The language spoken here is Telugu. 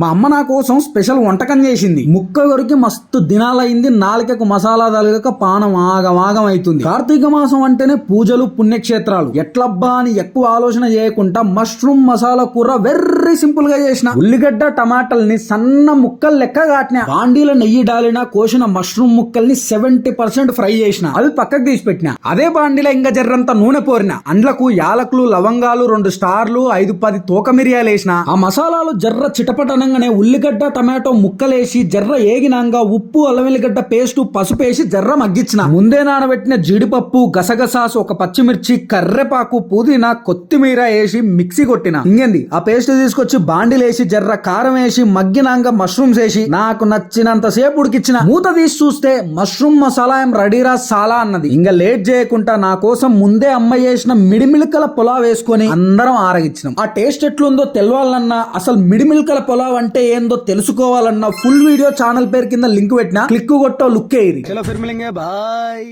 మా అమ్మ నా కోసం స్పెషల్ వంటకం చేసింది. ముక్క కొరికి మస్తు దినాలైంది నాలుకకు మసాలా తలగక పానం ఆగమాగం అవుతుంది కార్తీక మాసం అంటేనే పూజలు పుణ్యక్షేత్రాలు. ఎట్లబ్బా అని ఎక్కువ ఆలోచన చేయకుండా మష్రూమ్ మసాలా కూర వెర్రీ సింపుల్గా చేసిన. ఉల్లిగడ్డ టమాటల్ని సన్న ముక్కలు లెక్క కాటిన. బాండీల నెయ్యి డాలిన కోసిన మష్రూమ్ ముక్కల్ని సెవెంటీ పర్సెంట్ ఫ్రై చేసిన. అవి పక్కకు తీసి పెట్టిన. అదే బాండీలో ఇంకా జర్రంత నూనె పోరిన. అండ్లకు యాలకులు లవంగాలు రెండు స్టార్లు ఐదు పది తోక మిరియాలు వేసిన. ఆ మసాలాలు జర్ర చిటపటనంగానే ఉల్లిగడ్డ టమాటో ముక్కలేసి జర్ర ఏగినాక ఉప్పు అల్లం వెల్లిగడ్డ పేస్ట్ పసుపు వేసి జర్ర మగ్గించిన ముందే నానబెట్టిన జీడిపప్పు గసగసాసు ఒక పచ్చిమిర్చి కర్రెపాకు పుదీనా కొత్తిమీర వేసి మిక్సీ కొట్టిన. ఇంకేంది? ఆ పేస్ట్ తీసుకొచ్చి బాండిలేసి జర్ర కారం వేసి మగ్గినాక మష్రూమ్స్ వేసి నాకు నచ్చినంత సేపు ఉడికిచ్చిన. మూత తీసి చూస్తే మష్రూమ్ మసాలా ఏం రెడీరా సాలా అన్నది. ఇంకా లేట్ చేయకుండా నా కోసం ముందే అమ్మ చేసిన మిడిమిలికల పొలా వేసుకొని అందరం ఆరగించినాం. ఆ టేస్ట్ ఎట్లుందో తెలవాలన్నా అసలు మిడిమిలికల పొలావ్ అంటే ఏందో తెలుసుకోవాలన్నా ఫుల్ వీడియో ఛానల్ పేరు కింద లింక్ పెట్టినా క్లిక్ కొట్టో లుక్ అయ్యి బాయ్.